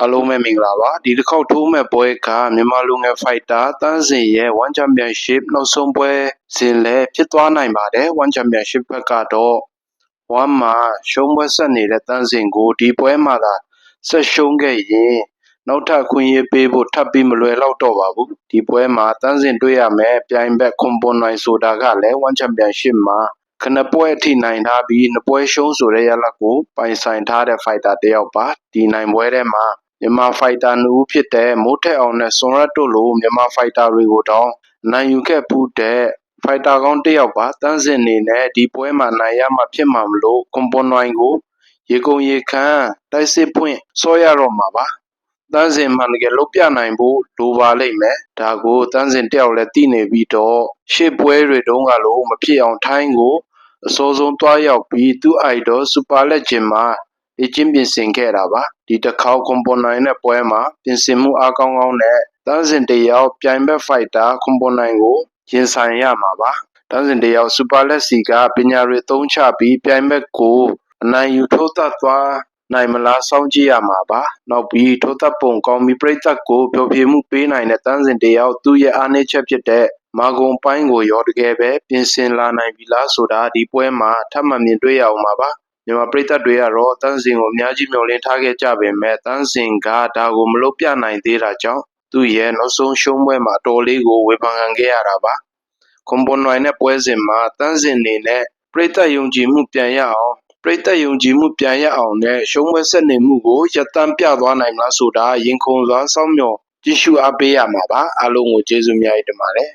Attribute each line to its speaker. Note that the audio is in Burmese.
Speaker 1: အားလုံးပဲမင်္ဂလာပါဒီတစ်ခေါက်ထိုးမဲ့ပွဲကမြန်မာလူငယ်ဖိုက်တာတန်းစင်ရဲ့ One Championship နောက်ဆုံးပွဲစဉ်လဲဖြစ်သွားနိုင်ပါတယ် One Championship ဘက်ကတော့ဝမ်းမှာရှုံးပွဲဆက်နေတဲ့တန်းစင်ကိုဒီပွဲမှာသာဆက်ရှုံးခဲ့ရင်နောက်ထပ်ခွင့်ရပေးဖို့ထပ်ပြီးမလွယ်တော့တော့ပါဘူးဒီပွဲမှာတန်းစင်တွေ့ရမယ်ပြိုင်ဘက်ခွန်ပွန်နိုင်ဆိုတာကလည်း One Championship မှာခဏပွဲအထိနိုင်ထားပြီးနှစ်ပွဲရှုံးဆိုတဲ့ရလဒ်ကိုပိုင်ဆိုင်ထားတဲ့ဖိုက်တာတစ်ယောက်ပါဒီနိုင်ပွဲထဲမှာ မြန်မာဖိုက်တာနှစ်ဦးဖြစ်တဲ့မိုးထက်အောင်နဲ့စွန်ရက်တို့လိုမြန်မာဖိုက်တာတွေကိုတောင်နိုင်ယူခဲ့ပူးတဲ့ဖိုက်တာကောင်းတစ်ယောက်ပါတန်းစင်နေနဲ့ဒီပွဲမှာနိုင်ရမှာဖြစ်မှာမလို့ကွန်ပွန်နိုင်ကိုရေကုန်ရေခမ်းတိုက်စစ်ဖွင့်စောရတော့မှာပါတန်းစင်မှန်တကယ်လုတ်ပြနိုင်ဖို့လိုပါလိမ့်မယ်ဒါကိုတန်းစင်တယောက်လည်းသိနေပြီးတော့ရှေ့ပွဲတွေတုန်းကလို့မဖြစ်အောင်ထိုင်းကိုအစောဆုံးသွားရောက်ပြီးသူ့အိုက်တော်စူပါလက်ဂျင်မှာ လေ့ကျင့်ပြင်ဆင်ခဲ့တာပါဒီတစ်ခေါက်ကွန်ပွန်နိုင်တဲ့ပွဲမှာပြင်ဆင်မှုအားကောင်းကောင်းနဲ့တန်းစင်တယောက်ပြိုင်ဘက်ဖိုက်တာကွန်ပွန်နိုင်ကိုရင်ဆိုင်ရမှာပါတန်းစင်တယောက်စူပါလက်စီကပညာတွေသုံးချပြီးပြိုင်ဘက်ကိုအနိုင်ယူထိုးသက်သွားနိုင်မလားစောင့်ကြည့်ရမှာပါနောက်ပြီးထိုးသက်ပုံကောင်းပြီးပြိသက်ကိုပျော်ဖြေမှုပေးနိုင်တဲ့တန်းစင်တယောက်သူ့ရဲ့အားနည်းချက်ဖြစ်တဲ့မာဂုံပိုင်းကိုရောတကယ်ပဲပြင်ဆင်လာနိုင်ပြီလားဆိုတာဒီပွဲမှာထပ်မံမြင်တွေ့ရအောင်ပါပါ မြန်မာပြည်သက်တွေကတော့တန်းစင်ကိုအများကြီးမျှော်လင့်ထားခဲ့ကြပေမဲ့တန်းစင်ကဒါကိုမလုပ်ပြနိုင်သေးတာကြောင့်သူ့ရဲ့နောက်ဆုံးရှုံးပွဲမှာအတော်လေးကိုဝေဖန်ခံခဲ့ရတာပါကွန်ပွန်နိုင်တဲ့ပွဲစဉ်မှာတန်းစင်နေနဲ့ပြည်သက်ယုံကြည်မှုပြန်ရအောင်ပြည်သက်ယုံကြည်မှုပြန်ရအောင်နဲ့ရှုံးပွဲဆက်နေမှုကိုရပ်တန့်ပြသွားနိုင်မလားဆိုတာရင်ခုန်စွာစောင့်မျှော်ကြည့်ရှုအားပေးရမှာပါအားလုံးကိုကျေးဇူးများတင်ပါတယ်